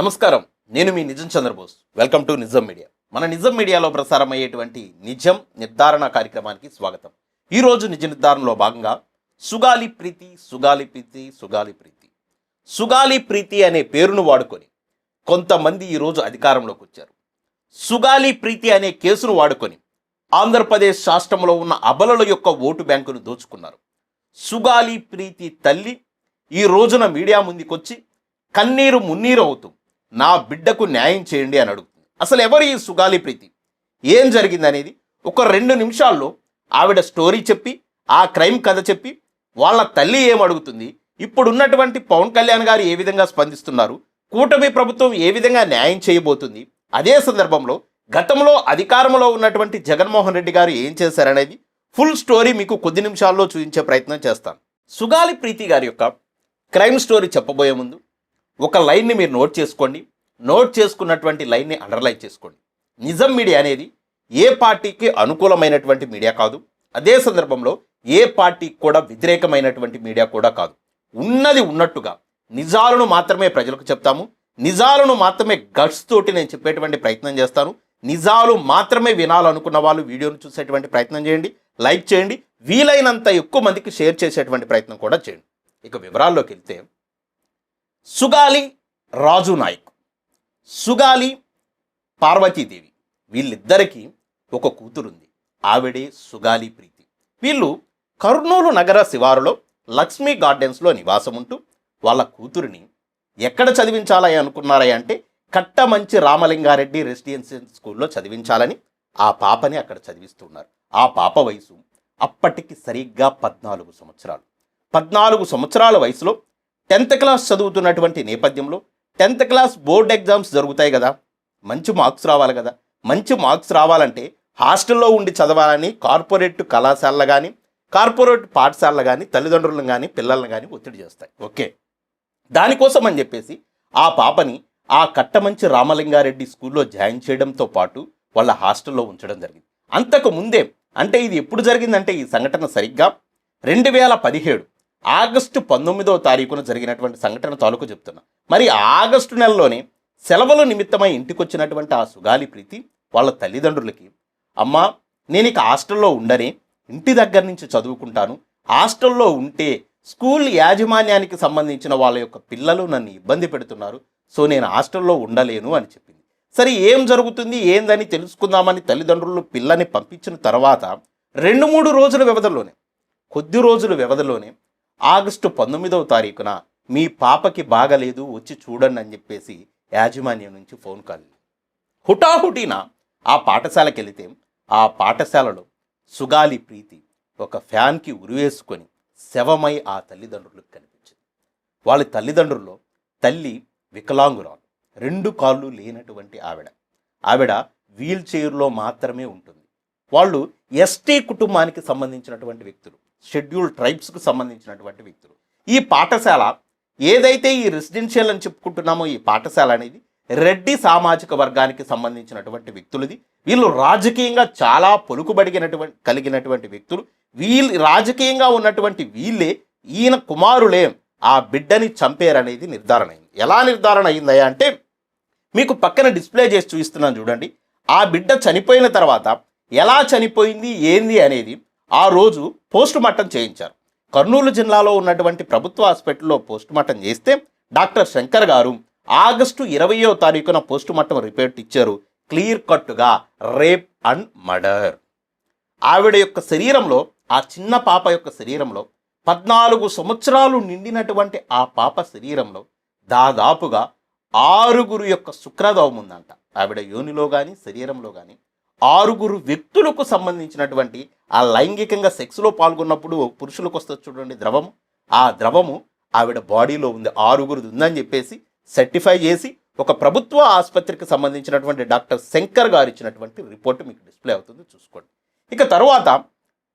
నమస్కారం. నేను మీ Nijam Chandrabose. Welcome to Nijam media మన నిజం మీడియాలో ప్రసారం అయ్యేటువంటి నిజం నిర్ధారణ కార్యక్రమానికి స్వాగతం. ఈరోజు నిజ నిర్ధారణలో భాగంగా సుగాలి ప్రీతి సుగాలి ప్రీతి సుగాలి ప్రీతి. సుగాలి ప్రీతి అనే పేరును వాడుకొని కొంతమంది ఈరోజు అధికారంలోకి వచ్చారు. సుగాలి ప్రీతి అనే కేసును వాడుకొని ఆంధ్రప్రదేశ్ రాష్ట్రంలో ఉన్న అబలల యొక్క ఓటు బ్యాంకును దోచుకున్నారు. సుగాలి ప్రీతి తల్లి ఈ రోజున మీడియా ముందుకొచ్చి కన్నీరు మున్నీరు అవుతూ నా బిడ్డకు న్యాయం చేయండి అని అడుగుతుంది. అసలు ఎవరు ఈ సుగాలి ప్రీతి? ఏం జరిగింది అనేది ఒక రెండు నిమిషాల్లో ఆవిడ స్టోరీ చెప్పి ఆ క్రైమ్ కథ చెప్పి వాళ్ళ తల్లి ఏం అడుగుతుంది? ఇప్పుడున్నటువంటి పవన్ కళ్యాణ్ గారు ఏ విధంగా స్పందిస్తున్నారు? కూటమి ప్రభుత్వం ఏ విధంగా న్యాయం చేయబోతుంది? అదే సందర్భంలో గతంలో అధికారంలో ఉన్నటువంటి జగన్మోహన్ రెడ్డి గారు ఏం చేశారనేది ఫుల్ స్టోరీ మీకు కొద్ది నిమిషాల్లో చూపించే ప్రయత్నం చేస్తాను. సుగాలి ప్రీతి గారి యొక్క క్రైమ్ స్టోరీ చెప్పబోయే ముందు ఒక లైన్ని మీరు నోట్ చేసుకోండి. నోట్ చేసుకున్నటువంటి లైన్ని అండర్లైన్ చేసుకోండి. నిజం మీడియా అనేది ఏ పార్టీకి అనుకూలమైనటువంటి మీడియా కాదు. అదే సందర్భంలో ఏ పార్టీకి కూడా వ్యతిరేకమైనటువంటి మీడియా కూడా కాదు. ఉన్నది ఉన్నట్టుగా నిజాలను మాత్రమే ప్రజలకు చెప్తాము. నిజాలను మాత్రమే గట్స్ తోటి నేను చెప్పేటువంటి ప్రయత్నం చేస్తాను. నిజాలు మాత్రమే వినాలనుకున్న వాళ్ళు వీడియోను చూసేటువంటి ప్రయత్నం చేయండి. లైక్ చేయండి. వీలైనంత ఎక్కువ మందికి షేర్ చేసేటువంటి ప్రయత్నం కూడా చేయండి. ఇక వివరాల్లోకి వెళ్తే సుగాలి రాజు నాయక్. సుగాలి పార్వతీదేవి. వీళ్ళిద్దరికీ ఒక కూతురుంది. ఆవిడే సుగాలి ప్రీతి. వీళ్ళు కర్నూలు నగర శివారులో లక్ష్మీ గార్డెన్స్లో నివాసం ఉంటూ వాళ్ళ కూతురిని ఎక్కడ చదివించాలని అనుకున్నారా అంటే కట్టమంచి రామలింగారెడ్డి రెసిడెన్షియల్ స్కూల్లో చదివించాలని ఆ పాపని అక్కడ చదివిస్తున్నారు. ఆ పాప వయసు అప్పటికి సరిగ్గా పద్నాలుగు సంవత్సరాలు. పద్నాలుగు సంవత్సరాల వయసులో టెన్త్ క్లాస్ చదువుతున్నటువంటి నేపథ్యంలో టెన్త్ క్లాస్ బోర్డ్ ఎగ్జామ్స్ జరుగుతాయి కదా. మంచి మార్క్స్ రావాలి కదా. మంచి మార్క్స్ రావాలంటే హాస్టల్లో ఉండి చదవాలని కార్పొరేట్ కళాశాలలు కానీ కార్పొరేట్ పాఠశాలలు కానీ తల్లిదండ్రులను కానీ పిల్లలను కానీ ఒత్తిడి చేస్తాయి. ఓకే. దానికోసం అని చెప్పేసి ఆ పాపని ఆ కట్టమంచి రామలింగారెడ్డి స్కూల్లో జాయిన్ చేయడంతో పాటు వాళ్ళ హాస్టల్లో ఉంచడం జరిగింది. అంతకు ముందే అంటే ఇది ఎప్పుడు జరిగిందంటే ఈ సంఘటన సరిగ్గా రెండు వేల పదిహేడు ఆగస్టు పంతొమ్మిదవ తారీఖున జరిగినటువంటి సంఘటన తాలూకు చెప్తున్నా. మరి ఆగస్టు నెలలోనే సెలవుల నిమిత్తమై ఇంటికొచ్చినటువంటి ఆ సుగాలి ప్రీతి వాళ్ళ తల్లిదండ్రులకి అమ్మా నేను ఇక హాస్టల్లో ఉండనే ఇంటి దగ్గర నుంచి చదువుకుంటాను. హాస్టల్లో ఉంటే స్కూల్ యాజమాన్యానికి సంబంధించిన వాళ్ళ యొక్క పిల్లలు నన్ను ఇబ్బంది పెడుతున్నారు. సో నేను హాస్టల్లో ఉండలేను అని చెప్పింది. సరే ఏం జరుగుతుంది? ఏందని తెలుసుకుందామని తల్లిదండ్రులు పిల్లని పంపించిన తర్వాత రెండు మూడు రోజుల వ్యవధిలోనే కొద్ది రోజుల వ్యవధిలోనే ఆగస్టు పంతొమ్మిదవ తారీఖున మీ పాపకి బాగలేదు వచ్చి చూడండి అని చెప్పేసి యాజమాన్యం నుంచి ఫోన్ కాల్. హుటాహుటిన ఆ పాఠశాలకి వెళితే ఆ పాఠశాలలో సుగాలి ప్రీతి ఒక ఫ్యాన్కి ఉరివేసుకొని శవమై ఆ తల్లిదండ్రులకు కనిపించింది. వాళ్ళ తల్లిదండ్రుల్లో తల్లి వికలాంగురాలు. రెండు కాళ్ళు లేనటువంటి ఆవిడ. ఆవిడ వీల్ చైర్లో మాత్రమే ఉంటుంది. వాళ్ళు ఎస్టీ కుటుంబానికి సంబంధించినటువంటి వ్యక్తులు. షెడ్యూల్ ట్రైబ్స్కు సంబంధించినటువంటి వ్యక్తులు. ఈ పాఠశాల ఏదైతే ఈ రెసిడెన్షియల్ అని చెప్పుకుంటున్నామో ఈ పాఠశాల అనేది రెడ్డి సామాజిక వర్గానికి సంబంధించినటువంటి వ్యక్తులది. వీళ్ళు రాజకీయంగా చాలా పలుకుబడిగినటువంటి కలిగినటువంటి వ్యక్తులు. వీళ్ళు రాజకీయంగా ఉన్నటువంటి వీళ్ళే ఈయన కుమారులే ఆ బిడ్డని చంపారనేది నిర్ధారణ అయింది. ఎలా నిర్ధారణ అయిందయ్యా అంటే మీకు పక్కన డిస్ప్లే చేసి చూపిస్తున్నాను చూడండి. ఆ బిడ్డ చనిపోయిన తర్వాత ఎలా చనిపోయింది ఏంది అనేది ఆ రోజు పోస్ట్ మార్టం చేయించారు. కర్నూలు జిల్లాలో ఉన్నటువంటి ప్రభుత్వ హాస్పిటల్లో పోస్ట్ మార్టం చేస్తే డాక్టర్ శంకర్ గారు ఆగస్టు ఇరవయో తారీఖున పోస్ట్ మార్టం రిపోర్ట్ ఇచ్చారు. క్లియర్ కట్గా రేప్ అండ్ మర్డర్. ఆవిడ యొక్క శరీరంలో ఆ చిన్న పాప యొక్క శరీరంలో పద్నాలుగు సంవత్సరాలు నిండినటువంటి ఆ పాప శరీరంలో దాదాపుగా ఆరుగురు యొక్క శుక్రదవం ఉందంట. ఆవిడ యోనిలో కానీ శరీరంలో కానీ ఆరుగురు వ్యక్తులకు సంబంధించినటువంటి ఆ లైంగికంగా సెక్స్లో పాల్గొన్నప్పుడు పురుషులకు వస్తుంది చూడండి ద్రవము. ఆ ద్రవము ఆవిడ బాడీలో ఉంది. ఆరుగురిది ఉందని చెప్పేసి సర్టిఫై చేసి ఒక ప్రభుత్వ ఆసుపత్రికి సంబంధించినటువంటి డాక్టర్ శంకర్ గారు ఇచ్చినటువంటి రిపోర్ట్ మీకు డిస్ప్లే అవుతుంది చూసుకోండి. ఇక తర్వాత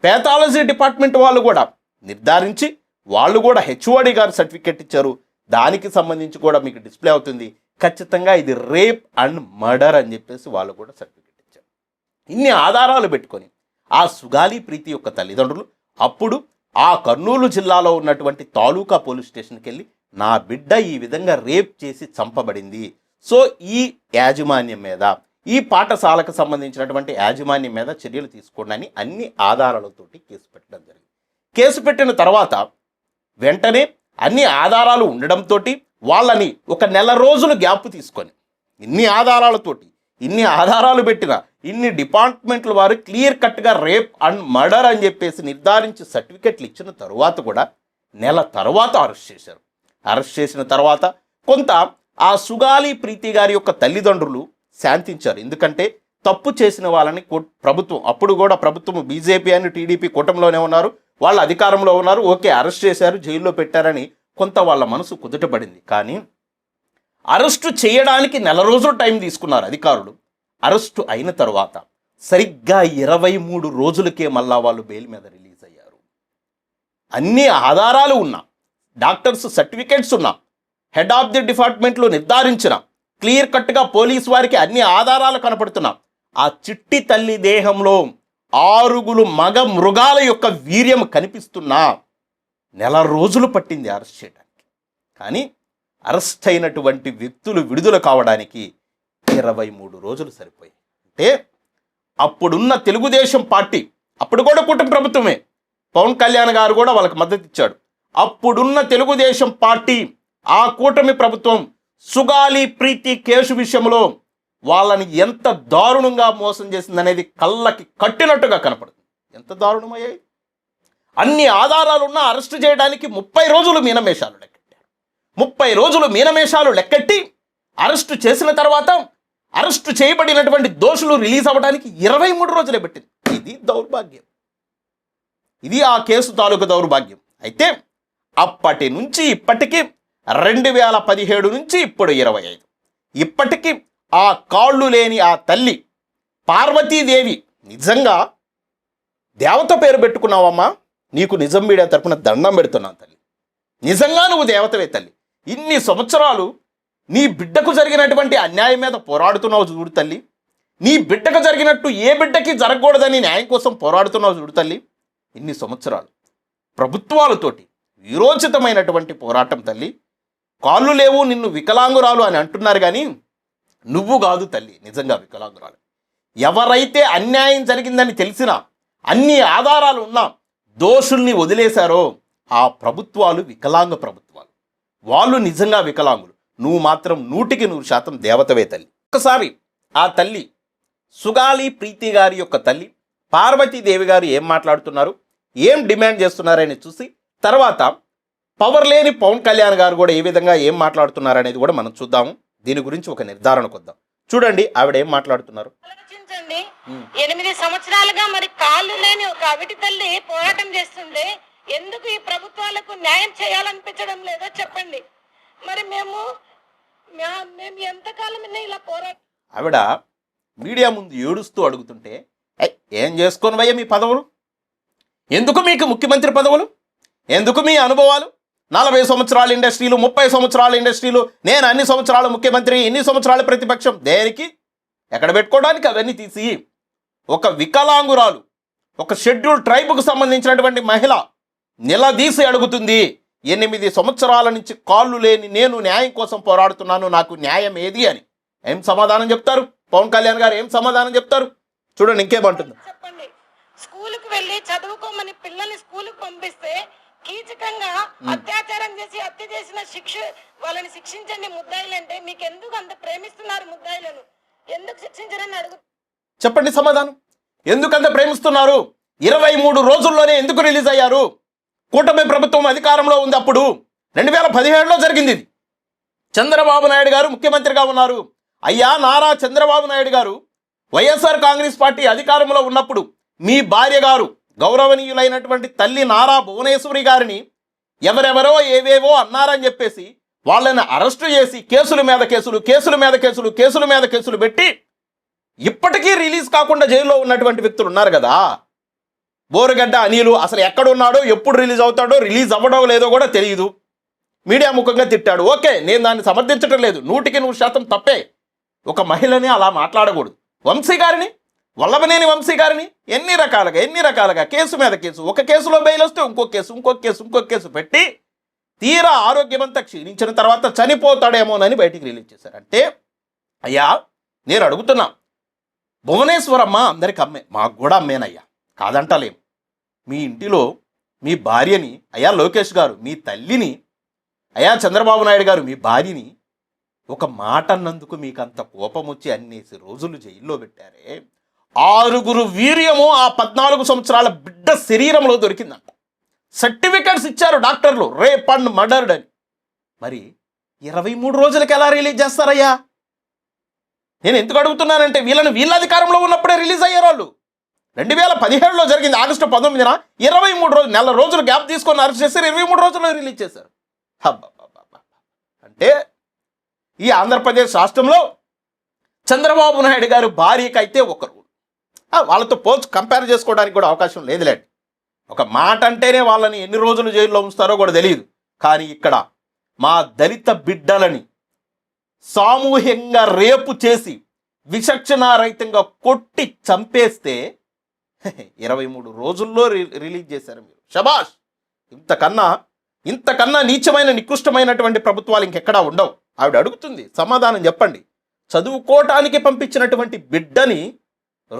పేథాలజీ డిపార్ట్మెంట్ వాళ్ళు కూడా నిర్ధారించి వాళ్ళు కూడా హెచ్ఓడి గారు సర్టిఫికెట్ ఇచ్చారు. దానికి సంబంధించి కూడా మీకు డిస్ప్లే అవుతుంది. ఖచ్చితంగా ఇది రేప్ అండ్ మర్డర్ అని చెప్పేసి వాళ్ళు కూడా సర్టిఫికెట్ ఇన్ని ఆధారాలు పెట్టుకొని ఆ సుగాలి ప్రీతి యొక్క తల్లిదండ్రులు అప్పుడు ఆ కర్నూలు జిల్లాలో ఉన్నటువంటి తాలూకా పోలీస్ స్టేషన్కి వెళ్ళి నా బిడ్డ ఈ విధంగా రేప్ చేసి చంపబడింది. సో ఈ యాజమాన్యం మీద ఈ పాఠశాలకు సంబంధించినటువంటి యాజమాన్యం మీద చర్యలు తీసుకోండి అని అన్ని ఆధారాలతోటి కేసు పెట్టడం జరిగింది. కేసు పెట్టిన తర్వాత వెంటనే అన్ని ఆధారాలు ఉండడంతో వాళ్ళని ఒక నెల రోజులు గ్యాప్ తీసుకొని ఇన్ని ఆధారాలతోటి ఇన్ని ఆధారాలు పెట్టిన ఇన్ని డిపార్ట్మెంట్ల వారు క్లియర్ కట్గా రేప్ అండ్ మర్డర్ అని చెప్పేసి నిర్ధారించి సర్టిఫికెట్లు ఇచ్చిన తరువాత కూడా నెల తర్వాత అరెస్ట్ చేశారు. అరెస్ట్ చేసిన తర్వాత కొంత ఆ సుగాలి ప్రీతి గారి యొక్క తల్లిదండ్రులు శాంతించారు. ఎందుకంటే తప్పు చేసిన వాళ్ళని కో- ప్రభుత్వం అప్పుడు కూడా ప్రభుత్వం బీజేపీ అని టీడీపీ కూటమిలోనే ఉన్నారు. వాళ్ళు అధికారంలో ఉన్నారు. ఓకే అరెస్ట్ చేశారు జైల్లో పెట్టారని కొంత వాళ్ళ మనసు కుదుటపడింది. కానీ అరెస్టు చేయడానికి నెల రోజులు టైం తీసుకున్నారు అధికారులు. అరెస్టు అయిన తర్వాత సరిగ్గా ఇరవై మూడు రోజులకే మళ్ళా వాళ్ళు బెయిల్ మీద రిలీజ్ అయ్యారు. అన్ని ఆధారాలు ఉన్నా డాక్టర్స్ సర్టిఫికేట్స్ ఉన్నా హెడ్ ఆఫ్ ది డిపార్ట్మెంట్లో నిర్ధారించిన క్లియర్ కట్గా పోలీస్ వారికి అన్ని ఆధారాలు కనపడుతున్నా ఆ చిట్టి తల్లి దేహంలో ఆరుగులు మగ మృగాల యొక్క వీర్యం కనిపిస్తున్నా నెల రోజులు పట్టింది అరెస్ట్ చేయడానికి. కానీ అరెస్ట్ అయినటువంటి వ్యక్తులు విడుదల కావడానికి ఇరవై మూడు రోజులు సరిపోయాయి. అంటే అప్పుడున్న తెలుగుదేశం పార్టీ అప్పుడు కూడా కూటమి ప్రభుత్వమే. పవన్ కళ్యాణ్ గారు కూడా వాళ్ళకి మద్దతు ఇచ్చాడు. అప్పుడున్న తెలుగుదేశం పార్టీ ఆ కూటమి ప్రభుత్వం సుగాలి ప్రీతి కేసు విషయంలో వాళ్ళని ఎంత దారుణంగా మోసం చేసిందనేది కళ్ళకి కట్టినట్టుగా కనపడుతుంది. ఎంత దారుణమయ్యాయి? అన్ని ఆధారాలున్నా అరెస్టు చేయడానికి ముప్పై రోజులు మీనమేషాలు లెక్కెట్టారు ముప్పై రోజులు మీనమేషాలు లెక్కెట్టి అరెస్టు చేసిన తర్వాత అరెస్టు చేయబడినటువంటి దోషులు రిలీజ్ అవ్వడానికి ఇరవై మూడు రోజులే పెట్టింది. ఇది దౌర్భాగ్యం. ఇది ఆ కేసు తాలూకు దౌర్భాగ్యం. అయితే అప్పటి నుంచి ఇప్పటికీ రెండు వేల పదిహేడు నుంచి ఇప్పుడు ఇరవై ఐదు. ఇప్పటికీ ఆ కాళ్ళు లేని ఆ తల్లి పార్వతీదేవి నిజంగా దేవత పేరు పెట్టుకున్నావమ్మా? నీకు నిజం మీడియా తరపున దండం పెడుతున్నాను తల్లి. నిజంగా నువ్వు దేవతవే తల్లి. ఇన్ని సంవత్సరాలు నీ బిడ్డకు జరిగినటువంటి అన్యాయం మీద పోరాడుతున్నావు చూడు తల్లి. నీ బిడ్డకు జరిగినట్టు ఏ బిడ్డకి జరగకూడదని న్యాయం కోసం పోరాడుతున్నావు చూడు తల్లి. ఇన్ని సంవత్సరాలు ప్రభుత్వాలతోటి విరోచితమైనటువంటి పోరాటం తల్లి. కాళ్ళు లేవు నిన్ను వికలాంగురాలు అని అంటున్నారు కానీ నువ్వు కాదు తల్లి నిజంగా వికలాంగురాలు. ఎవరైతే అన్యాయం జరిగిందని తెలిసినా అన్ని ఆధారాలు ఉన్నా దోషుల్ని వదిలేశారో ఆ ప్రభుత్వాలు వికలాంగ ప్రభుత్వాలు. వాళ్ళు నిజంగా వికలాంగులు. నువ్వు మాత్రం నూటికి నూరు శాతం దేవతవే తల్లి. ఒకసారి ఆ తల్లి సుగాలి ప్రీతి గారి యొక్క తల్లి పార్వతీదేవి గారు ఏం మాట్లాడుతున్నారు? ఏం డిమాండ్ చేస్తున్నారని చూసి తర్వాత పవర్ లేని పవన్ కళ్యాణ్ గారు కూడా ఏ విధంగా ఏం మాట్లాడుతున్నారు అనేది కూడా మనం చూద్దాము దీని గురించి ఒక నిర్ధారణకు వద్దాం చూడండి ఆవిడ ఏం మాట్లాడుతున్నారు. ఎనిమిది సంవత్సరాలుగా మరి కాళ్ళు లేని ఒక అవిటి తల్లి పోరాటం చేస్తుండే ఎందుకు ఈ ప్రభుత్వాలకు న్యాయం చేయాలనిపించడం లేదో చెప్పండి. మరి మేము మేము ఎంతకాలం ఇలా పోరాటం ఆవిడ మీడియా ముందు ఏడుస్తూ అడుగుతుంటే ఏం చేసుకోను భయ్య మీ పదవులు? ఎందుకు మీకు ముఖ్యమంత్రి పదవులు? ఎందుకు మీ అనుభవాలు? నలభై సంవత్సరాల ఇండస్ట్రీలు ముప్పై సంవత్సరాల ఇండస్ట్రీలు నేను అన్ని సంవత్సరాలు ముఖ్యమంత్రి ఎన్ని సంవత్సరాల ప్రతిపక్షం దేనికి? ఎక్కడ పెట్టుకోవడానికి అవన్నీ తీసి ఒక వికలాంగురాలు ఒక షెడ్యూల్ ట్రైబ్కు సంబంధించినటువంటి మహిళ నిలదీసి అడుగుతుంది. ఎనిమిది సంవత్సరాల నుంచి కాళ్ళు లేని నేను న్యాయం కోసం పోరాడుతున్నాను నాకు న్యాయం ఏది అని. ఏం సమాధానం చెప్తారు? పవన్ కళ్యాణ్ గారు ఏం సమాధానం చెప్తారు? చూడండి ఇంకేమంటుంది. చెప్పండి. స్కూలుకు వెళ్ళి చదువుకోమని పిల్లల్ని స్కూలుకు పంపిస్తే కీచకంగా అత్యాచారం చేసి హత్య చేసిన శిక్ష వాళ్ళని శిక్షించండి ముద్దాయిలంటే మీకు ఎందుకు అంత ప్రేమిస్తున్నారు ముద్దాయిలను? ఎందుకు శిక్షించరని అడుగు చెప్పండి సమాధానం. ఎందుకంత ప్రేమిస్తున్నారు? ఇరవై మూడు రోజుల్లోనే ఎందుకు రిలీజ్ అయ్యారు? కూటమి ప్రభుత్వం అధికారంలో ఉంది అప్పుడు రెండు వేల పదిహేడులో జరిగింది ఇది. చంద్రబాబు నాయుడు గారు ముఖ్యమంత్రిగా ఉన్నారు. అయ్యా నారా చంద్రబాబు నాయుడు గారు వైఎస్ఆర్ కాంగ్రెస్ పార్టీ అధికారంలో ఉన్నప్పుడు మీ భార్య గారు గౌరవనీయులైనటువంటి తల్లి నారా భువనేశ్వరి గారిని ఎవరెవరో ఏవేవో అన్నారని చెప్పేసి వాళ్ళని అరెస్టు చేసి కేసుల మీద కేసులు కేసుల మీద కేసులు కేసుల మీద కేసులు పెట్టి ఇప్పటికీ రిలీజ్ కాకుండా జైల్లో ఉన్నటువంటి వ్యక్తులు ఉన్నారు కదా. బోరుగడ్డ అనిలు అసలు ఎక్కడున్నాడో ఎప్పుడు రిలీజ్ అవుతాడో రిలీజ్ అవ్వడో లేదో కూడా తెలియదు. మీడియా ముఖంగా తిట్టాడు. ఓకే నేను దాన్ని సమర్థించడం లేదు. నూటికి నూరు శాతం తప్పే. ఒక మహిళని అలా మాట్లాడకూడదు. వంశీ గారిని వల్లభనేని వంశీ గారిని ఎన్ని రకాలుగా ఎన్ని రకాలుగా కేసు మీద కేసు ఒక కేసులో బెయిల్ వస్తే ఇంకో కేసు ఇంకో కేసు ఇంకో కేసు పెట్టి తీరా ఆరోగ్యమంతా క్షీణించిన తర్వాత చనిపోతాడేమోనని బయటికి రిలీజ్ చేశారు అంటే అయ్యా నేను అడుగుతున్నా. భువనేశ్వరమ్మ అందరికి అమ్మే మాకు కూడా అమ్మేనయ్యా. కాదంటలేం. మీ ఇంటిలో మీ భార్యని అయ్యా లోకేష్ గారు మీ తల్లిని అయ్యా చంద్రబాబు నాయుడు గారు మీ భార్యని ఒక మాట అన్నందుకు మీకు అంత కోపం వచ్చి అన్నేసి రోజులు జైల్లో పెట్టారే. ఆరుగురు వీర్యము ఆ పద్నాలుగు సంవత్సరాల బిడ్డ శరీరంలో దొరికిందంట. సర్టిఫికెట్స్ ఇచ్చారు డాక్టర్లు రేప్ అండ్ మర్డర్డ్ అని. మరి ఇరవై మూడు రోజులకి ఎలా రిలీజ్ చేస్తారయ్యా? నేను ఎందుకు అడుగుతున్నానంటే వీళ్ళని వీళ్ళ అధికారంలో ఉన్నప్పుడే రిలీజ్ అయ్యారు వాళ్ళు. రెండు వేల పదిహేడులో జరిగింది ఆగస్టు పంతొమ్మిదిన ఇరవై మూడు రోజులు నెల రోజులు గ్యాప్ తీసుకొని అరెస్ట్ చేశారు. ఇరవై మూడు రోజుల్లో రిలీజ్ చేశారు. అంటే ఈ ఆంధ్రప్రదేశ్ రాష్ట్రంలో చంద్రబాబు నాయుడు గారు భార్యకి అయితే ఒకరు వాళ్ళతో పోల్చి కంపేర్ చేసుకోవడానికి కూడా అవకాశం లేదులేండి ఒక మాట అంటేనే వాళ్ళని ఎన్ని రోజులు జైల్లో ఉంచుతారో కూడా తెలియదు. కానీ ఇక్కడ మా దళిత బిడ్డలని సామూహికంగా రేపు చేసి విచక్షణారహితంగా కొట్టి చంపేస్తే ఇరవై మూడు రోజుల్లో రి- రిలీజ్ చేశారు మీరు. షబాష్ ఇంతకన్నా ఇంతకన్నా నీచమైన నికృష్టమైనటువంటి ప్రభుత్వాలు ఇంకెక్కడా ఉండవు. ఆవిడ అడుగుతుంది సమాధానం చెప్పండి. చదువుకోవటానికి పంపించినటువంటి బిడ్డని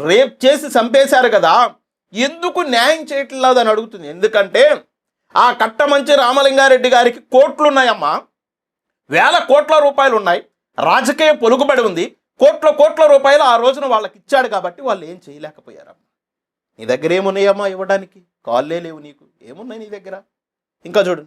రేప్ చేసి చంపేశారు కదా ఎందుకు న్యాయం చేయట్లేదు అని అడుగుతుంది. ఎందుకంటే ఆ కట్టమంచి రామలింగారెడ్డి గారికి కోట్లు ఉన్నాయమ్మా వేల కోట్ల రూపాయలు ఉన్నాయి. రాజకీయ పొలుగుబడి ఉంది. కోట్ల కోట్ల రూపాయలు ఆ రోజున వాళ్ళకి ఇచ్చాడు కాబట్టి వాళ్ళు ఏం చేయలేకపోయారమ్మ. నీ దగ్గర ఏమున్నాయమ్మా ఇవ్వడానికి? కాళ్ళే లేవు నీకు. ఏమున్నాయి నీ దగ్గర? ఇంకా చూడు.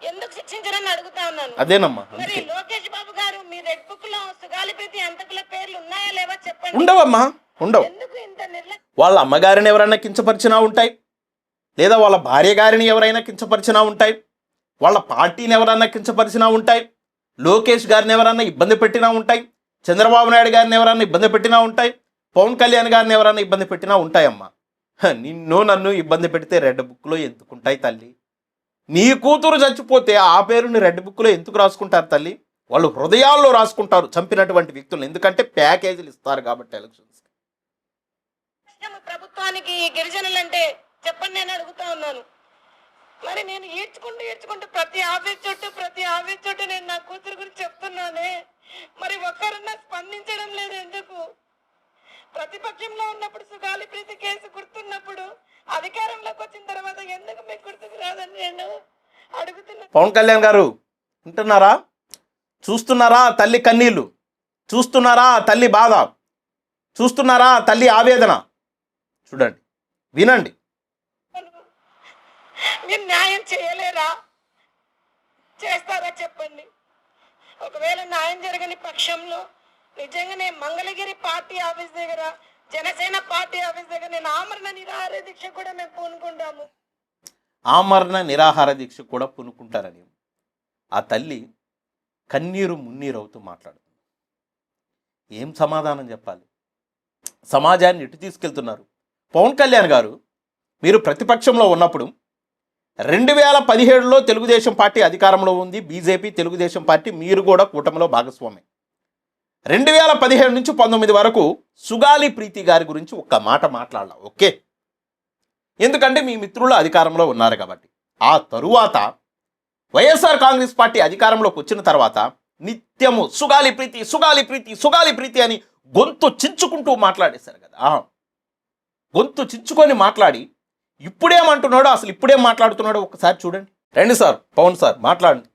ఎందుకు శిక్షించరని అడుగుతా ఉన్నాను? అదేనమ్మా మరి అందుకే. లోకేష్ బాబు గారు మీ రెడ్ బుక్లో సుగాలి ప్రీతి అంతకుల పేర్లు ఉన్నాయా లేవా చెప్పండి. ఉండవమ్మా ఉండవు. ఎందుకు ఇంత నిర్లక్ష్యం వాళ్ళ అమ్మగారిని ఎవరైనా కించపరిచినా ఉంటాయి? లేదా వాళ్ళ భార్య గారిని ఎవరైనా కించపరిచినా ఉంటాయి? వాళ్ళ పార్టీని ఎవరైనా కించపరిచినా ఉంటాయి? లోకేష్ గారిని ఎవరైనా ఇబ్బంది పెట్టినా ఉంటాయి? చంద్రబాబు నాయుడు గారిని ఎవరైనా ఇబ్బంది పెట్టినా ఉంటాయి? పవన్ కళ్యాణ్ గారిని ఎవరైనా ఇబ్బంది పెట్టినా ఉంటాయమ్మా? నిన్ను నన్ను ఇబ్బంది పెడితే రెడ్ బుక్లో ఎందుకుంటాయి తల్లి? నీ కూతురు చచ్చిపోతే ఆ పేరుని రెడ్ బుక్లో ఎందుకు రాసుకుంటారు తల్లి? వాళ్ళు హృదయాల్లో రాసుకుంటారు చంపినటువంటి వ్యక్తులు ఎందుకంటే ప్యాకేజీలు ఇస్తారు కాబట్టి ఎలక్షన్స్ ప్రభుత్వానికి గిరిజనులు అంటే చెప్పండి నేను అడుగుతా ఉన్నాను. మరి నేను ఏడ్చుకుంటూ ఏడ్చుకుంటూ ప్రతి ఆఫీస్ చుట్టూ ప్రతి ఆఫీస్ చుట్టూ నేను నా కూతురు గురించి చెప్తున్నానే. మరి ఒక్కరన్నా స్పందించడం లేదు ఎందుకు? ప్రతిపక్షంలో ఉన్నప్పుడు సుగాలి ప్రీతి కేసు గుర్తున్నప్పుడు అధికారంలోకి వచ్చిన తర్వాత ఎందుకు మీకు గుర్తుకు రాదని నేను అడుగుతున్నా పవన్ కళ్యాణ్ గారు వింటున్నారా? చూస్తున్నారా తల్లి కన్నీళ్ళు చూస్తున్నారా తల్లి బాధ? చూస్తున్నారా తల్లి ఆవేదన? చూడండి వినండి. మీరు న్యాయం చేయలేరా? చేస్తారా చెప్పండి? ఒకవేళ న్యాయం జరగని పక్షంలో నిజంగానే మంగళగిరి పార్టీ ఆఫీస్ దగ్గర జనసేన పార్టీ ఆఫీస్ దగ్గర నేను ఆమరణ నిరాహార దీక్ష కూడా మేము పూనుకుంటాము. ఆమరణ నిరాహార దీక్ష కూడా పూనుకుంటారని. ఆ తల్లి కన్నీరు మున్నీరు అవుతూ మాట్లాడుతుంది. ఏం సమాధానం చెప్పాలి? సమాజాన్ని ఎటు తీసుకెళ్తున్నారు? పవన్ కళ్యాణ్ గారు మీరు ప్రతిపక్షంలో ఉన్నప్పుడు రెండు వేల పదిహేడులో తెలుగుదేశం పార్టీ అధికారంలో ఉంది బీజేపీ తెలుగుదేశం పార్టీ మీరు కూడా కూటమిలో భాగస్వామి. రెండు వేల పదిహేడు నుంచి పంతొమ్మిది వరకు సుగాలి ప్రీతి గారి గురించి ఒక్క మాట మాట్లాడాల ఓకే? ఎందుకంటే మీ మిత్రులు అధికారంలో ఉన్నారు కాబట్టి. ఆ తరువాత వైఎస్ఆర్ కాంగ్రెస్ పార్టీ అధికారంలోకి వచ్చిన తర్వాత నిత్యము సుగాలి ప్రీతి సుగాలి ప్రీతి సుగాలి ప్రీతి అని గొంతు చించుకుంటూ మాట్లాడేశారు కదా. గొంతు చించుకొని మాట్లాడి ఇప్పుడేమంటున్నాడో అసలు ఇప్పుడేం మాట్లాడుతున్నాడో ఒకసారి చూడండి. రండి సార్ పవన్ సార్ మాట్లాడండి.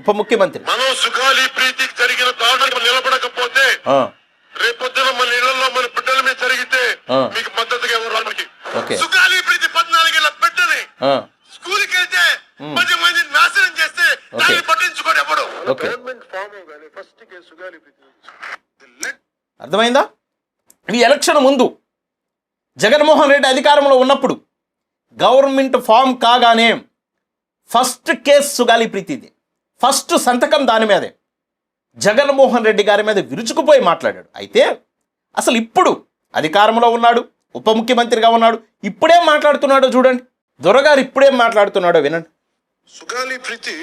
ఉప ముఖ్యమంత్రి మనం సుఖాలి ప్రీతికి జరిగిన దాడులకు నిలబడకపోతే ఆ, రేపొద్దున మన ఇళ్ళలో మన బిడ్డల మీద జరిగితే. మీకు మద్దతుగా ఎవరు ఓకే. సుఖాలి ప్రీతి పద్నాలుగేళ్ళ బిడ్డని ఆ, స్కూల్కి వెళ్తే పది మంది నాశనం చేస్తే దాన్ని పట్టించుకోడు ఎవడు? ఓకే. గవర్నమెంట్ ఫామ్ అవగానే ఫస్ట్ సుగాలి ప్రీతి అర్థమైందా? ఈ ఎలక్షన్ ముందు జగన్మోహన్ రెడ్డి అధికారంలో ఉన్నప్పుడు గవర్నమెంట్ ఫామ్ కాగానే ఫస్ట్ కేసు సుగాలి ప్రీతిది. ఫస్ట్ సంతకం దాని మీదే. జగన్మోహన్ రెడ్డి గారి మీద విరుచుకుపోయి మాట్లాడాడు. అయితే అసలు ఇప్పుడు అధికారంలో ఉన్నాడు ఉప ముఖ్యమంత్రిగా ఉన్నాడు ఇప్పుడేం మాట్లాడుతున్నాడో చూడండి. దొరగారు ఇప్పుడేం మాట్లాడుతున్నాడో వినండి. సుగాలి ప్రీతి.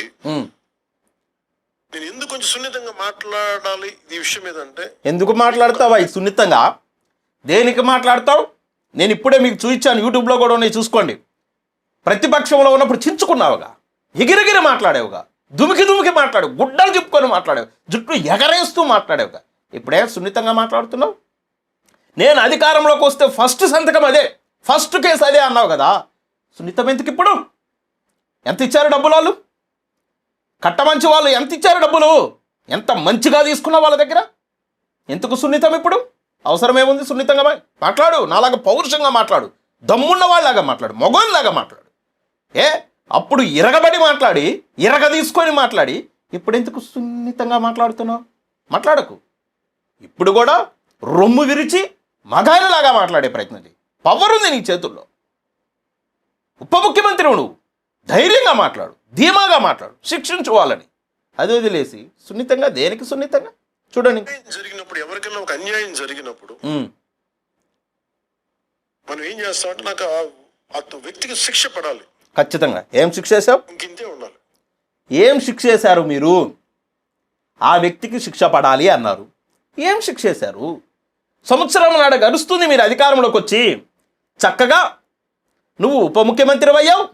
నేను ఎందుకు కొంచెం సున్నితంగా మాట్లాడాలి ఈ విషయం ఏదంటే? ఎందుకు మాట్లాడతావా ఈ సున్నితంగా? దేనికి మాట్లాడతావు? నేను ఇప్పుడే మీకు చూపించాను యూట్యూబ్లో కూడా ఉన్నాయి చూసుకోండి. ప్రతిపక్షంలో ఉన్నప్పుడు చించుకున్నావుగా ఎగిరెగిరి మాట్లాడేవుగా. దుమికి దుమికి మాట్లాడు గుడ్డలు చెప్పుకొని మాట్లాడావు జుట్టు ఎగరేస్తూ మాట్లాడావు ఇప్పుడే సున్నితంగా మాట్లాడుతున్నావు. నేను అధికారంలోకి వస్తే ఫస్ట్ సంతకం అదే ఫస్ట్ కేసు అదే అన్నావు కదా. సున్నితం ఎందుకు ఇప్పుడు? ఎంత ఇచ్చారు డబ్బులు వాళ్ళు కట్టమంచి వాళ్ళు ఎంత ఇచ్చారు డబ్బులు? ఎంత మంచిగా తీసుకున్న వాళ్ళ దగ్గర? ఎందుకు సున్నితం ఇప్పుడు? అవసరమేముంది సున్నితంగా మాట్లాడు నాలాగా పౌరుషంగా మాట్లాడు. దమ్మున్న వాళ్ళలాగా మాట్లాడు మగోళ్ళలాగా మాట్లాడు. ఏ? అప్పుడు ఇరగబడి మాట్లాడి ఇరగ తీసుకొని మాట్లాడి ఇప్పుడు ఎందుకు సున్నితంగా మాట్లాడుతున్నావు? మాట్లాడకు. ఇప్పుడు కూడా రొమ్ము విరిచి మగాయనలాగా మాట్లాడే ప్రయత్నం చేయి. పవర్ ఉంది నీ చేతుల్లో. ఉప ముఖ్యమంత్రి నువ్వు. ధైర్యంగా మాట్లాడు ధీమాగా మాట్లాడు శిక్షించు వాళ్ళని అది వదిలేసి సున్నితంగా దేనికి సున్నితంగా? చూడండి. జరిగినప్పుడు ఎవరికైనా ఒక అన్యాయం జరిగినప్పుడు మనం ఏం చేస్తామంటే నాకు ఆ వ్యక్తికి శిక్ష పడాలి. ఖచ్చితంగా. ఏం శిక్ష ఉండాలి. ఏం శిక్ష చేశారు మీరు? ఆ వ్యక్తికి శిక్ష పడాలి అన్నారు. ఏం శిక్ష చేశారు? సంవత్సరం నాడ గడుస్తుంది మీరు అధికారంలోకి వచ్చి. చక్కగా నువ్వు ఉప ముఖ్యమంత్రి అయ్యావు.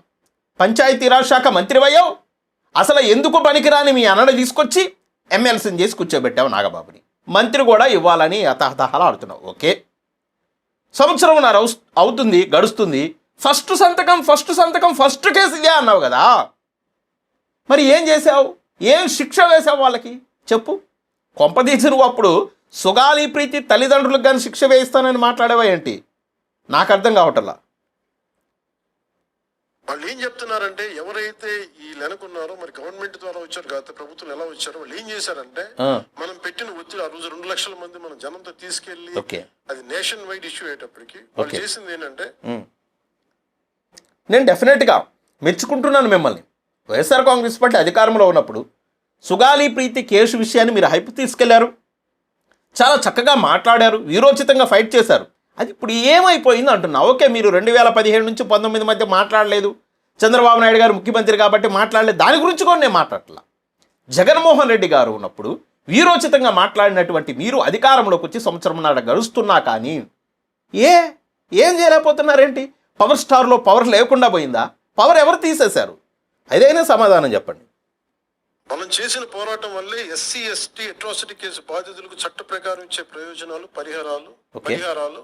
పంచాయతీరాజ్ శాఖ మంత్రి అయ్యావు. అసలు ఎందుకు పనికిరాని మీ అన్నని తీసుకొచ్చి ఎమ్మెల్సీని చేసి కూర్చోబెట్టావు నాగబాబుని? మంత్రి కూడా ఇవ్వాలని అతహతహలు ఆడుతున్నావు ఓకే సంవత్సరంన్నర అవు- అవుతుంది గడుస్తుంది. ఫస్ట్ సంతకం ఫస్ట్ సంతకం ఫస్ట్ కేసు ఇదే అన్నావు కదా. మరి ఏం చేసావు ఏం శిక్ష వేసావు వాళ్ళకి? చెప్పు. కొంపదీసి నువ్వు అప్పుడు సుగాలి ప్రీతి తల్లిదండ్రులకు కానీ శిక్ష వేయిస్తానని మాట్లాడేవా ఏంటి? నాకు అర్థం కావటల్లా వాళ్ళు ఏం చెప్తున్నారంటే ఎవరైతే ఈ వెనకున్నారో మరి గవర్నమెంట్ ద్వారా వచ్చారు గత ప్రభుత్వం ఎలా వచ్చారో వాళ్ళు ఏం చేశారంటే మనం పెట్టిన ఒత్తిడి ఆ రోజు రెండు లక్షల మంది మనం జనంతో తీసుకెళ్ళి అది నేషన్ వైడ్ ఇష్యూ అయ్యేటప్పటికి వాళ్ళు. చేసింది ఏంటంటే. నేను డెఫినెట్గా మెచ్చుకుంటున్నాను మిమ్మల్ని. వైఎస్ఆర్ కాంగ్రెస్ పార్టీ అధికారంలో ఉన్నప్పుడు సుగాలి ప్రీతి కేసు విషయాన్ని మీరు హైప్ తీసుకెళ్ళారు. చాలా చక్కగా మాట్లాడారు వీరోచితంగా ఫైట్ చేశారు. అది ఇప్పుడు ఏమైపోయింది అంటున్నా. ఓకే మీరు రెండు వేల పదిహేడు నుంచి పంతొమ్మిది మధ్య మాట్లాడలేదు. చంద్రబాబు నాయుడు గారు ముఖ్యమంత్రి కాబట్టి మాట్లాడలేదు. దాని గురించి కూడా నేను మాట్లాడట్లా. జగన్మోహన్ రెడ్డి గారు ఉన్నప్పుడు వీరోచితంగా మాట్లాడినటువంటి మీరు అధికారంలోకి వచ్చి సంవత్సరం నాడ గడుస్తున్నా కానీ ఏ? ఏం చేయలేకపోతున్నారేంటి? పవర్ స్టార్లో పవర్ లేకుండా పోయిందా? పవర్ ఎవరు తీసేశారు? అదైనా సమాధానం చెప్పండి. మనం చేసిన పోరాటం వల్లే ఎస్సీ ఎస్టీ అట్రాసిటీ కేసు బాధితులకు చట్ట ప్రకారం ఇచ్చే ప్రయోజనాలు పరిహారాలు. పరిహారాలు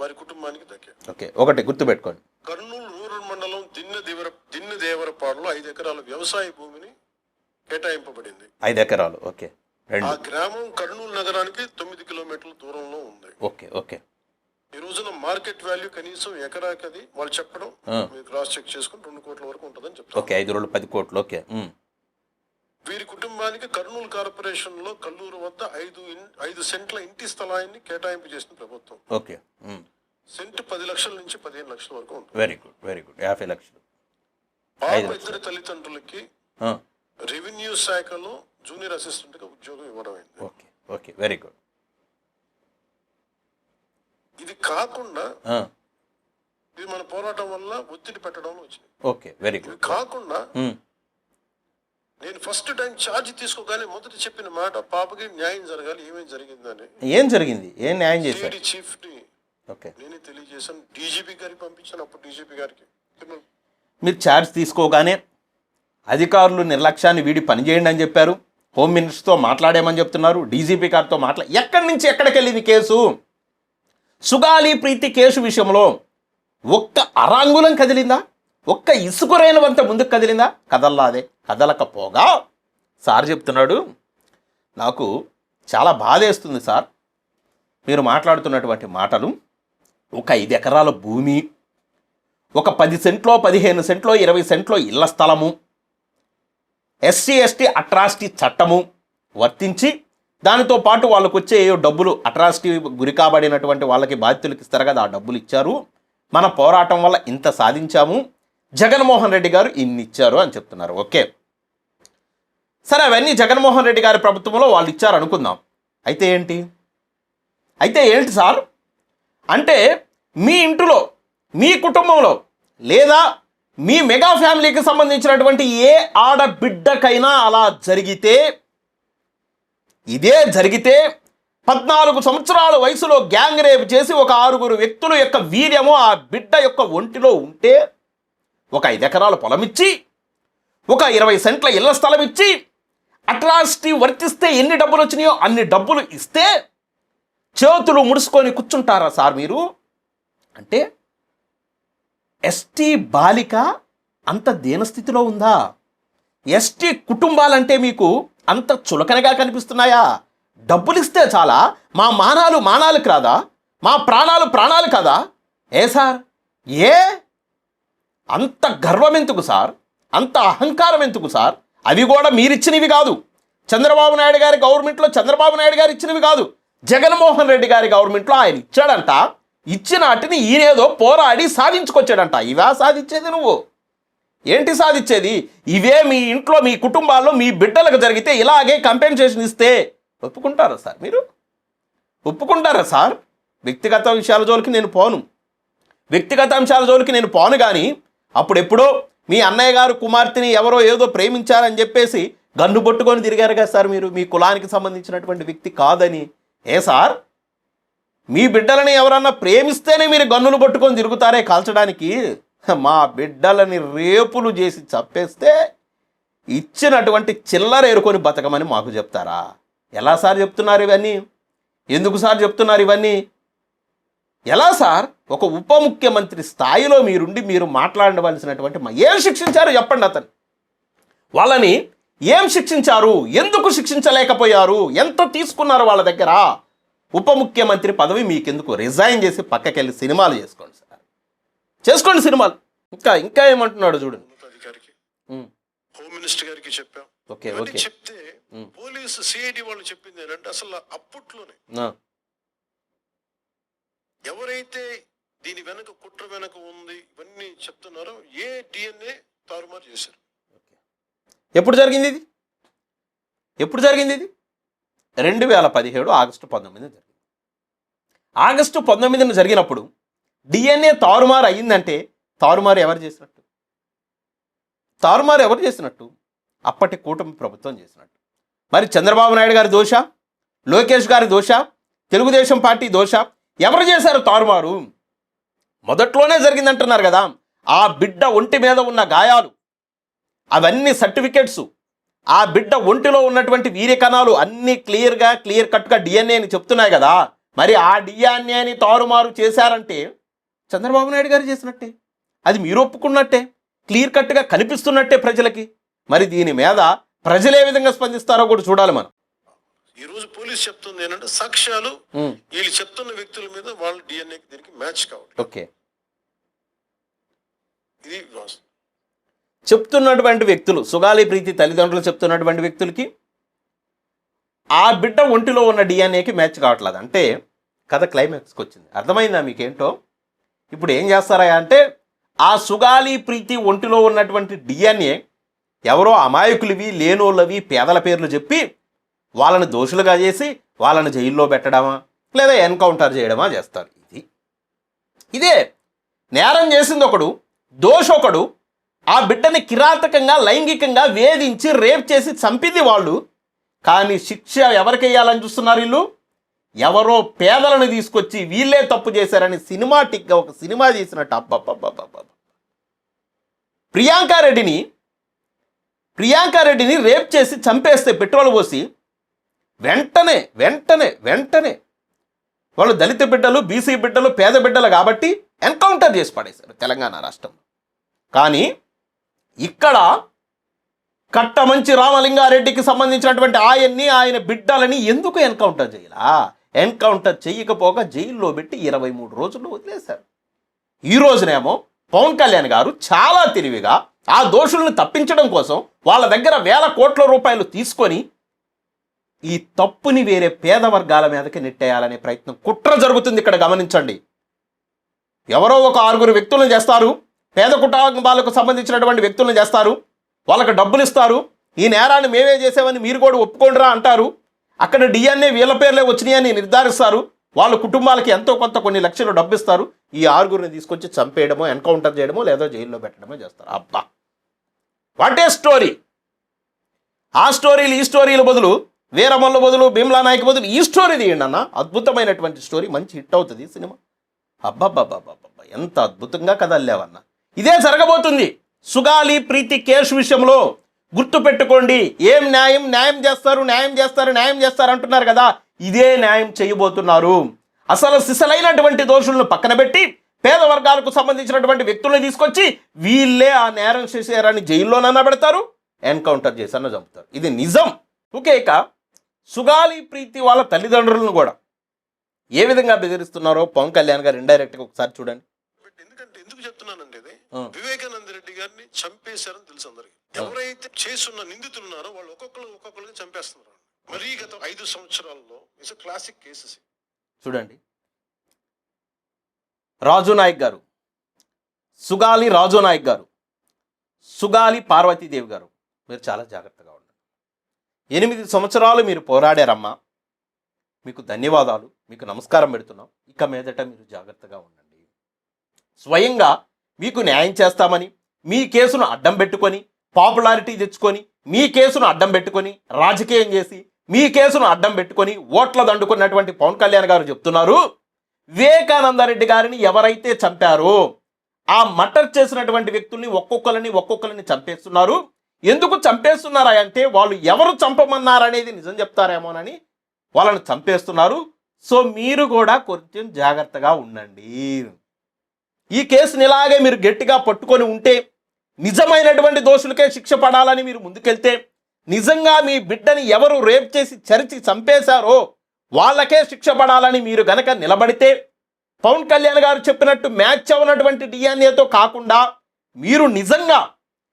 వారి కుటుంబానికి దక్కాయి. ఓకే. ఒకటి గుర్తుపెట్టుకోండి. కర్నూలు రూరల్ మండలం దిన్నె దేవర దిన్నె దేవరపాడులో ఐదు ఎకరాల వ్యవసాయ భూమిని కేటాయింపబడింది. ఐదు ఎకరాలు. ఓకే. ఆ గ్రామం కర్నూలు నగరానికి తొమ్మిది కిలోమీటర్ల దూరంలో ఉంది. Okay okay. ఈ రోజున మార్కెట్ వాల్యూ కనీసం ఎకరాకి అది వాళ్ళు చెప్పడం. మీరు క్రాస్ చెక్ చేసుకుని రెండు కోట్ల వరకు ఉంటుందని చెప్తారు. ఓకే ఐదు రోజులు పది కోట్లు ఓకే. వీరి కుటుంబానికి కర్నూలు కార్పొరేషన్లో కల్లూరు వద్ద ఐదు ఐదు సెంట్ల ఇంటి స్థలాన్ని కేటాయింపు చేసిన ప్రభుత్వం. ఓకే సెంట్ పది లక్షల నుంచి పదిహేను లక్షల వరకు ఉంటుంది. Very good very good. యాభై లక్షలు. పాప. ఇద్దరి తల్లిదండ్రులకి రెవెన్యూ శాఖలో జూనియర్ అసిస్టెంట్గా ఉద్యోగం ఇవ్వడం ఓకే ఓకే వెరీ గుడ్. ఇది కాకుండా ఇది మన పోరాటం వల్ల ఒత్తిడి పెట్టడం వచ్చింది. Okay very good. కాకుండా నేను ఫస్ట్ టైం ఛార్జ్ తీసుకోగానే మొదట చెప్పిన మాట పాపకి న్యాయం జరగాలి ఏమేం జరిగిందని. ఏం జరిగింది? ఏం న్యాయం చేశారు? చీఫ్ని ఓకే. నేనే తెలియజేశాను. డీజీపీ గారికి పంపించాను అప్పుడు డీజీపీ గారికి. మీరు ఛార్జ్ తీసుకోగానే అధికారులు నిర్లక్ష్యాన్ని వీడి పనిచేయండి అని చెప్పారు. హోమ్ మినిస్టర్తో మాట్లాడామని చెప్తున్నారు? డీజీపీ గారితో మాట్లా ఎక్కడి నుంచి ఎక్కడికి వెళ్ళింది కేసు? సుగాలి ప్రీతి కేసు విషయంలో ఒక్క అరాంగులం కదిలిందా? ఒక్క ఇసుకురైనవంత ముందుకు కదిలిందా? కదల్లాదే కదలకపోగా? సార్ చెప్తున్నాడు నాకు చాలా బాధేస్తుంది సార్. మీరు మాట్లాడుతున్నటువంటి మాటలు ఒక ఐదు ఎకరాల భూమి ఒక పది సెంట్లో పదిహేను సెంట్లో ఇరవై సెంట్లో ఇళ్ళ స్థలము ఎస్సీ ఎస్టీ అట్రాసిటీ చట్టము వర్తించి దానితో పాటు వాళ్ళకు వచ్చే డబ్బులు అట్రాసిటీ గురి కాబడినటువంటి వాళ్ళకి బాధ్యతలకు ఇస్తారు కదా ఆ డబ్బులు ఇచ్చారు. మన పోరాటం వల్ల ఇంత సాధించాము. జగన్మోహన్ రెడ్డి గారు ఇన్ని ఇచ్చారు అని చెప్తున్నారు. ఓకే. సరే అవన్నీ జగన్మోహన్ రెడ్డి గారి ప్రభుత్వంలో వాళ్ళు ఇచ్చారు అనుకుందాం. అయితే ఏంటి? అయితే ఏంటి సార్? అంటే మీ ఇంటిలో మీ కుటుంబంలో లేదా మీ మెగా ఫ్యామిలీకి సంబంధించినటువంటి ఏ ఆడబిడ్డకైనా అలా జరిగితే ఇదే జరిగితే పద్నాలుగు సంవత్సరాల వయసులో గ్యాంగ్ రేప్ చేసి ఒక ఆరుగురు వ్యక్తుల యొక్క వీర్యము ఆ బిడ్డ యొక్క ఒంటిలో ఉంటే ఒక ఐదు ఎకరాల పొలం ఇచ్చి ఒక ఇరవై సెంట్ల ఇళ్ళ స్థలం ఇచ్చి అట్రాసిటీ వర్తిస్తే ఎన్ని డబ్బులు వచ్చినాయో అన్ని డబ్బులు ఇస్తే చేతులు ముడుచుకొని కూర్చుంటారా సార్ మీరు? అంటే ఎస్టీ బాలిక అంత దీనస్థితిలో ఉందా? ఎస్టీ కుటుంబాలంటే మీకు అంత చులకనగా కనిపిస్తున్నాయా? డబ్బులిస్తే చాలా మా మానాలు మానాలు కాదా మా ప్రాణాలు ప్రాణాలు కాదా? ఏ సార్? ఏ? అంత గర్వం ఎందుకు సార్? అంత అహంకారం ఎందుకు సార్? అవి కూడా మీరిచ్చినవి కాదు. చంద్రబాబు నాయుడు గారి గవర్నమెంట్లో చంద్రబాబు నాయుడు గారు ఇచ్చినవి కాదు. జగన్మోహన్ రెడ్డి గారి గవర్నమెంట్లో ఆయన ఇచ్చాడంట. ఇచ్చిన వాటిని ఈయనేదో పోరాడి సాధించుకొచ్చాడంట. ఇవా సాధించేది నువ్వు? ఏంటి సాధించేది? ఇవే మీ ఇంట్లో మీ కుటుంబాల్లో మీ బిడ్డలకు జరిగితే ఇలాగే కంపెన్సేషన్ ఇస్తే ఒప్పుకుంటారా సార్ మీరు? ఒప్పుకుంటారా సార్? వ్యక్తిగత విషయాల జోలికి నేను పోను. వ్యక్తిగత అంశాల జోలికి నేను పోను కానీ అప్పుడెప్పుడో మీ అన్నయ్య గారు కుమార్తెని ఎవరో ఏదో ప్రేమించారని చెప్పేసి గన్ను పట్టుకొని తిరిగారు కదా సార్ మీరు. మీ కులానికి సంబంధించినటువంటి వ్యక్తి కాదని. ఏ సార్? మీ బిడ్డలని ఎవరన్నా ప్రేమిస్తేనే మీరు గన్నులు పట్టుకొని తిరుగుతారే కాల్చడానికి? మా బిడ్డలని రేపులు చేసి చంపేస్తే ఇచ్చినటువంటి చిల్లర ఏరుకొని బతకమని మాకు చెప్తారా? ఎలా సార్ చెప్తున్నారు ఇవన్నీ? ఎందుకు సార్ చెప్తున్నారు ఇవన్నీ? ఎలా సార్? ఒక ఉప ముఖ్యమంత్రి స్థాయిలో మీరుండి మీరు మాట్లాడవలసినటువంటి ఏం శిక్షించారు చెప్పండి అతను. వాళ్ళని ఏం శిక్షించారు? ఎందుకు శిక్షించలేకపోయారు? ఎంత తీసుకున్నారు వాళ్ళ దగ్గర? ఉప ముఖ్యమంత్రి పదవి మీకెందుకు? రిజైన్ చేసి పక్కకెళ్ళి సినిమాలు చేసుకోండి సార్. చేసుకోండి సినిమాలు. ఇంకా ఇంకా ఏమంటున్నాడు చూడండి హోమ్ మినిస్టర్ గారికి చెప్పాం. ఓకే చెప్తే పోలీసు సిఐడి వాళ్ళు చెప్పింది ఏంటంటే అసలు అప్పట్లోనే ఎవరైతే దీని వెనక కుట్ర వెనక ఉంది ఇవన్నీ చెప్తున్నారో ఏ డిఎన్ఏ తారుమారు చేశారు. ఎప్పుడు జరిగింది ఇది? ఎప్పుడు జరిగింది ఇది? రెండు వేల పదిహేడు ఆగస్టు పంతొమ్మిదిన జరిగింది. ఆగస్టు పంతొమ్మిదిన జరిగినప్పుడు డిఎన్ఏ తారుమారు అయ్యిందంటే తారుమారు ఎవరు చేసినట్టు? తారుమారు ఎవరు చేసినట్టు? అప్పటి కూటమి ప్రభుత్వం చేసినట్టు. మరి చంద్రబాబు నాయుడు గారి దోష? లోకేష్ గారి దోష? తెలుగుదేశం పార్టీ దోష? ఎవరు చేశారు తారుమారు? మొదట్లోనే జరిగిందంటున్నారు కదా ఆ బిడ్డ ఒంటి మీద ఉన్న గాయాలు. అవన్నీ సర్టిఫికెట్స్. ఆ బిడ్డ ఒంటిలో ఉన్నటువంటి వీర్యకణాలు అన్నీ క్లియర్గా క్లియర్ కట్గా డిఎన్ఏని చెప్తున్నాయి కదా. మరి ఆ డిఎన్ఏని తారుమారు చేశారంటే చంద్రబాబు నాయుడు గారు చేసినట్టే. అది మీరు ఒప్పుకున్నట్టే క్లియర్ కట్గా కనిపిస్తున్నట్టే ప్రజలకి. మరి దీని మీద ప్రజలు ఏ విధంగా స్పందిస్తారో కూడా చూడాలి మనం. ఈ రోజు పోలీస్ చెప్తుంది ఏంటంటే సాక్ష్యాలు వీళ్ళు చెప్తున్న వ్యక్తుల మీద వాళ్ళ డిఎన్ఏ దీనికి మ్యాచ్ కావాలి ఓకే. ఇది. చెప్తున్నటువంటి వ్యక్తులు సుగాలి ప్రీతి తల్లిదండ్రులు చెప్తున్నటువంటి వ్యక్తులకి ఆ బిడ్డ ఒంటిలో ఉన్న డిఎన్ఏకి మ్యాచ్ కావట్లేదు. అంటే కథ క్లైమాక్స్కి వచ్చింది. అర్థమైందా మీకేంటో? ఇప్పుడు ఏం చేస్తారా అంటే ఆ సుగాలి ప్రీతి ఒంటిలో ఉన్నటువంటి డిఎన్ఏ ఎవరో అమాయకులవి లేనోళ్ళవి పేదల పేర్లు చెప్పి వాళ్ళని దోషులుగా చేసి వాళ్ళని జైల్లో పెట్టడమా లేదా ఎన్కౌంటర్ చేయడమా చేస్తారు. ఇది. ఇదే నేరం చేసింది ఒకడు దోషొకడు ఆ బిడ్డని కిరాతకంగా లైంగికంగా వేధించి రేప్ చేసి చంపింది వాళ్ళు కానీ శిక్ష ఎవరికి వేయాలని చూస్తున్నారు వీళ్ళు? ఎవరో పేదలను తీసుకొచ్చి వీళ్ళే తప్పు చేశారని సినిమాటిక్గా ఒక సినిమా చేసినట్టు అబ్బబ్బబ్బబ్బబ్బ. ప్రియాంక రెడ్డిని ప్రియాంక రెడ్డిని రేప్ చేసి చంపేస్తే పెట్రోల్ పోసి వెంటనే వెంటనే వెంటనే వాళ్ళు దళిత బిడ్డలు బీసీ బిడ్డలు పేద బిడ్డలు కాబట్టి ఎన్కౌంటర్ చేసి పడేశారు తెలంగాణ రాష్ట్రంలో. కానీ ఇక్కడ కట్టమంచి రామలింగారెడ్డికి సంబంధించినటువంటి ఆయన్ని ఆయన బిడ్డలని ఎందుకు ఎన్కౌంటర్ చేయాలా? ఎన్కౌంటర్ చేయకపోగా జైల్లో పెట్టి ఇరవై మూడు రోజుల్లో వదిలేశారు. ఈ రోజునేమో పవన్ కళ్యాణ్ గారు చాలా తెలివిగా ఆ దోషులను తప్పించడం కోసం వాళ్ళ దగ్గర వేల కోట్ల రూపాయలు తీసుకొని ఈ తప్పుని వేరే పేద వర్గాల మీదకి నెట్టేయాలనే ప్రయత్నం కుట్ర జరుగుతుంది ఇక్కడ గమనించండి. ఎవరో ఒక ఆరుగురు వ్యక్తులను చేస్తారు. పేద కుటుంబాలకు సంబంధించినటువంటి వ్యక్తులను చేస్తారు. వాళ్ళకి డబ్బులు ఇస్తారు ఈ నేరాన్ని మేమే చేసామని మీరు కూడా ఒప్పుకోండిరా అంటారు. అక్కడ డిఎన్ఏ వీళ్ళ పేర్లే వచ్చినాయని నిర్ధారిస్తారు. వాళ్ళ కుటుంబాలకి ఎంతో కొంత కొన్ని లక్షలు డబ్బిస్తారు. ఈ ఆరుగురిని తీసుకొచ్చి చంపేయడమో ఎన్కౌంటర్ చేయడమో లేదా జైల్లో పెట్టడమో చేస్తారు. అబ్బా! What a story! ఆ స్టోరీలు ఈ స్టోరీల బదులు వీరమల్ల బదులు భీమ్లా నాయక్ బదులు ఈ స్టోరీ తీయండి అన్న. అద్భుతమైనటువంటి స్టోరీ మంచి హిట్ అవుతుంది సినిమా. అబ్బబ్బబ్బబ్బబ్బ ఎంత అద్భుతంగా కదల్లేవన్న ఇదే జరగబోతుంది. సుగాలి ప్రీతి కేసు విషయంలో. గుర్తుపెట్టుకోండి. ఏం న్యాయం? న్యాయం చేస్తారు న్యాయం చేస్తారు న్యాయం చేస్తారు అంటున్నారు కదా. ఇదే న్యాయం చేయబోతున్నారు. అసలు సిసలైనటువంటి దోషులను పక్కన పెట్టి పేద వర్గాలకు సంబంధించినటువంటి వ్యక్తులను తీసుకొచ్చి వీళ్ళే ఆ నేరం చేశారని జైల్లోనన్నా పెడతారు ఎన్కౌంటర్ చేసన్న చంపుతారు. ఇది నిజం. ఓకే ఇక సుగాలి ప్రీతి వాళ్ళ తల్లిదండ్రులను కూడా ఏ విధంగా బెదిరిస్తున్నారో పవన్ కళ్యాణ్ గారు ఇండైరెక్ట్గా ఒకసారి చూడండి. ఎందుకంటే ఎందుకు చెప్తున్నానంటే. వివేకానంద రెడ్డి గారిని చంపేశారని తెలుసు అందరికి. ఎవరైతే చేసున్న నిందితులు ఉన్నారో వాళ్ళు ఒక్కొక్కరు ఒక్కొక్కరికి చంపేస్తున్నారు. మరీ గత ఐదు సంవత్సరాల్లో ఇట్స్ క్లాసిక్ కేసెస్ చూడండి. రాజు నాయక్ గారు సుగాలి రాజు నాయక్ గారు సుగాలి పార్వతీదేవి గారు మీరు చాలా జాగ్రత్తగా ఉండండి. ఎనిమిది సంవత్సరాలు మీరు పోరాడారమ్మా. మీకు ధన్యవాదాలు మీకు నమస్కారం పెడుతున్నాం. ఇక మీదట మీరు జాగ్రత్తగా ఉండండి. స్వయంగా మీకు న్యాయం చేస్తామని మీ కేసును అడ్డం పెట్టుకొని పాపులారిటీ తెచ్చుకొని మీ కేసును అడ్డం పెట్టుకొని రాజకీయం చేసి మీ కేసును అడ్డం పెట్టుకొని ఓట్ల దండుకున్నటువంటి పవన్ కళ్యాణ్ గారు చెప్తున్నారు. వివేకానందరెడ్డి గారిని ఎవరైతే చంపారో ఆ మటర్ చేసినటువంటి వ్యక్తుల్ని ఒక్కొక్కరిని ఒక్కొక్కరిని చంపేస్తున్నారు. ఎందుకు చంపేస్తున్నారా అంటే వాళ్ళు ఎవరు చంపమన్నారనేది నిజం చెప్తారేమోనని వాళ్ళని చంపేస్తున్నారు. సో మీరు కూడా కొంచెం జాగ్రత్తగా ఉండండి. ఈ కేసుని ఇలాగే మీరు గట్టిగా పట్టుకొని ఉంటే నిజమైనటువంటి దోషులకే శిక్ష పడాలని మీరు ముందుకెళ్తే నిజంగా మీ బిడ్డని ఎవరు రేప్ చేసి చరిచి చంపేశారో వాళ్ళకే శిక్ష పడాలని మీరు గనక నిలబడితే పవన్ కళ్యాణ్ గారు చెప్పినట్టు మ్యాచ్ అవ్వనటువంటి డిఎన్ఏతో కాకుండా మీరు నిజంగా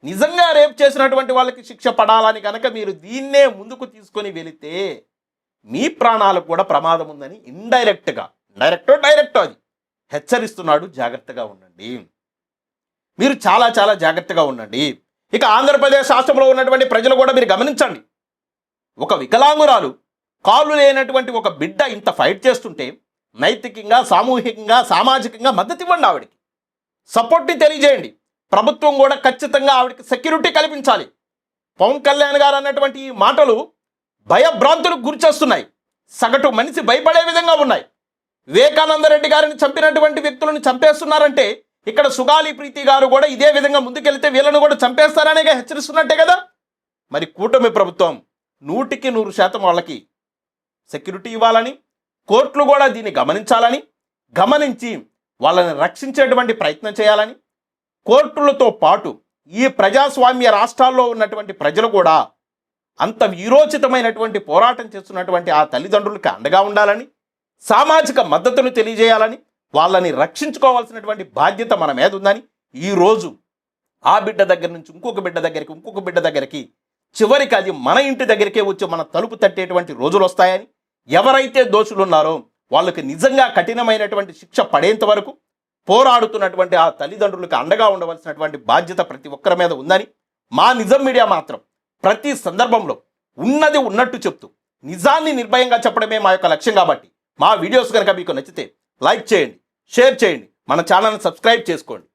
నిజంగా రేప్ చేసినటువంటి వాళ్ళకి శిక్ష పడాలని కనుక మీరు దీన్నే ముందుకు తీసుకొని వెళితే మీ ప్రాణాలకు కూడా ప్రమాదం ఉందని ఇండైరెక్ట్గా డైరెక్టో డైరెక్టో అది హెచ్చరిస్తున్నాడు జాగ్రత్తగా ఉండండి. మీరు చాలా చాలా జాగ్రత్తగా ఉండండి. ఇక ఆంధ్రప్రదేశ్ రాష్ట్రంలో ఉన్నటువంటి ప్రజలు కూడా మీరు గమనించండి. ఒక వికలాంగురాలు కాళ్ళు లేనటువంటి ఒక బిడ్డ ఇంత ఫైట్ చేస్తుంటే నైతికంగా సామూహికంగా సామాజికంగా మద్దతు ఇవ్వండి ఆవిడకి. సపోర్ట్ని తెలియజేయండి. ప్రభుత్వం కూడా ఖచ్చితంగా ఆవిడకి సెక్యూరిటీ కల్పించాలి. పవన్ కళ్యాణ్ గారు అన్నటువంటి ఈ మాటలు భయభ్రాంతులకు గురిచేస్తున్నాయి సగటు మనిషి భయపడే విధంగా ఉన్నాయి. వివేకానంద రెడ్డి గారిని చంపినటువంటి వ్యక్తులను చంపేస్తున్నారంటే ఇక్కడ సుగాలి ప్రీతి గారు కూడా ఇదే విధంగా ముందుకెళ్తే వీళ్ళను కూడా చంపేస్తారనే హెచ్చరిస్తున్నట్టే కదా? మరి కూటమి ప్రభుత్వం నూటికి నూరు శాతం వాళ్ళకి సెక్యూరిటీ ఇవ్వాలని కోర్టులు కూడా దీన్ని గమనించాలని గమనించి వాళ్ళని రక్షించేటువంటి ప్రయత్నం చేయాలని కోర్టులతో పాటు ఈ ప్రజాస్వామ్య రాష్ట్రాల్లో ఉన్నటువంటి ప్రజలు కూడా అంత వీరోచితమైనటువంటి పోరాటం చేస్తున్నటువంటి ఆ తల్లిదండ్రులకి అండగా ఉండాలని సామాజిక మద్దతును తెలియజేయాలని వాళ్ళని రక్షించుకోవాల్సినటువంటి బాధ్యత మన మీద ఉందని ఈరోజు ఆ బిడ్డ దగ్గర నుంచి ఇంకొక బిడ్డ దగ్గరికి ఇంకొక బిడ్డ దగ్గరికి చివరికి అది మన ఇంటి దగ్గరికే వచ్చి మన తలుపు తట్టేటువంటి రోజులు వస్తాయని ఎవరైతే దోషులు ఉన్నారో వాళ్ళకి నిజంగా కఠినమైనటువంటి శిక్ష పడేంత వరకు పోరాడుతున్నటువంటి ఆ తల్లిదండ్రులకు అండగా ఉండవలసినటువంటి బాధ్యత ప్రతి ఒక్కరి మీద ఉందని మా నిజం మీడియా మాత్రం ప్రతి సందర్భంలో ఉన్నది ఉన్నట్టు చెప్తూ నిజాన్ని నిర్భయంగా చెప్పడమే మా యొక్క లక్ష్యం కాబట్టి మా వీడియోస్ కనుక మీకు నచ్చితే లైక్ చేయండి షేర్ చేయండి. మన ఛానల్ని సబ్స్క్రైబ్ చేసుకోండి.